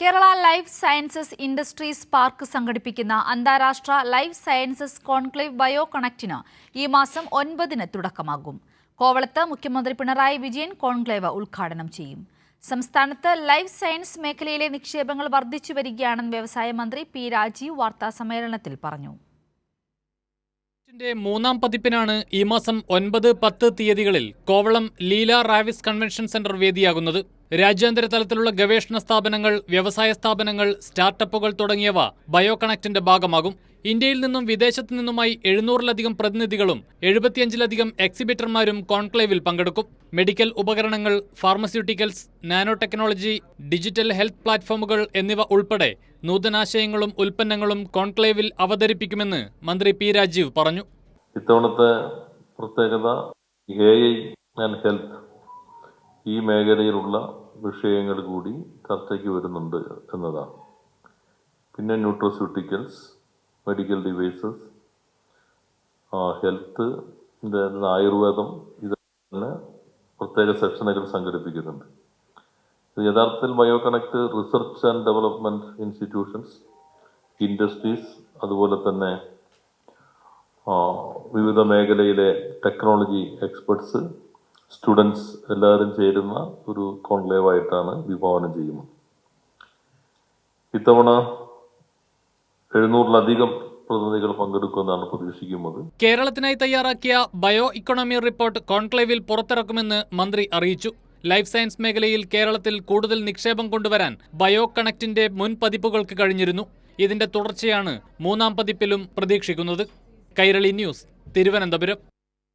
Kerala life sciences industries park സംഘടിപ്പിക്കുന്ന അന്താരാഷ്ട്ര life sciences conclave bio കണക്റ്റിന് ഈ മാസം ഒൻപതിന് തുടക്കമാകും. കോവളത്ത് മുഖ്യമന്ത്രി പിണറായി വിജയൻ കോൺക്ലേവ് ഉദ്ഘാടനം ചെയ്യും. സംസ്ഥാനത്ത് ലൈഫ് സയൻസ് മേഖലയിലെ നിക്ഷേപങ്ങൾ വർദ്ധിച്ചു വരികയാണെന്ന് വ്യവസായ മന്ത്രി പി രാജീവ് വാർത്താസമ്മേളനത്തിൽ പറഞ്ഞു. മൂന്നാം പതിപ്പിനാണ് ഈ മാസം ഒൻപത് പത്ത് തീയതികളിൽ കോവളം ലീല റാവിസ് കൺവെൻഷൻ സെന്റർ വേദിയാകുന്നത്. രാജ്യാന്തര തലത്തിലുള്ള ഗവേഷണ സ്ഥാപനങ്ങൾ വ്യവസായ സ്ഥാപനങ്ങൾ സ്റ്റാർട്ടപ്പുകൾ തുടങ്ങിയവ ബയോ കണക്റ്റിന്റെ ഭാഗമാകും. ഇന്ത്യയിൽ നിന്നും വിദേശത്തു നിന്നുമായി എഴുന്നൂറിലധികം പ്രതിനിധികളും എഴുപത്തിയഞ്ചിലധികം എക്സിബിറ്റർമാരും കോൺക്ലേവിൽ പങ്കെടുക്കും. മെഡിക്കൽ ഉപകരണങ്ങൾ pharmaceuticals nano technology digital health പ്ലാറ്റ്ഫോമുകൾ എന്നിവ ഉൾപ്പെടെ നൂതനാശയങ്ങളും ഉൽപ്പന്നങ്ങളും കോൺക്ലേവിൽ അവതരിപ്പിക്കുമെന്ന് മന്ത്രി പി രാജീവ് പറഞ്ഞു. ഇത്തവണത്തെ പ്രത്യേകത ഹെൽത്ത് ഈ മേഖലയിലുള്ള വിഷയങ്ങൾ കൂടി ചർച്ചയ്ക്ക് വരുന്നുണ്ട് എന്നതാണ്. പിന്നെ ന്യൂട്രോസ്യൂട്ടിക്കൽസ് മെഡിക്കൽ ഡിവൈസസ് ഹെൽത്ത് ആയുർവേദം ഇത് തന്നെ പ്രത്യേക സെക്ഷനുകൾ സംഘടിപ്പിക്കുന്നുണ്ട്. ഇത് യഥാർത്ഥത്തിൽ bio connect research and development institutions industries അതുപോലെ തന്നെ വിവിധ മേഖലയിലെ ടെക്നോളജി എക്സ്പെർട്സ് സ്റ്റുഡൻസ് എല്ലാവരും ചേരുന്ന ഒരു കോൺക്ലേവായിട്ടാണ് വിഭാവനം ചെയ്യുന്നത്. ഇത്തവണ എഴുന്നൂറിലധികം പ്രതിനിധികൾ പങ്കെടുക്കുമെന്നാണ് പ്രതീക്ഷിക്കുന്നത്. കേരളത്തിനായി തയ്യാറാക്കിയ ബയോ ഇക്കണോമി റിപ്പോർട്ട് കോൺക്ലേവിൽ പുറത്തിറക്കുമെന്ന് മന്ത്രി അറിയിച്ചു. ലൈഫ് സയൻസ് മേഖലയിൽ കേരളത്തിൽ കൂടുതൽ നിക്ഷേപം കൊണ്ടുവരാൻ ബയോ കണക്റ്റിന്റെ മുൻ പതിപ്പുകൾക്ക് കഴിഞ്ഞിരുന്നു. ഇതിന്റെ തുടർച്ചയാണ് മൂന്നാം പതിപ്പിലും പ്രതീക്ഷിക്കുന്നത്. കൈരളി ന്യൂസ് തിരുവനന്തപുരം.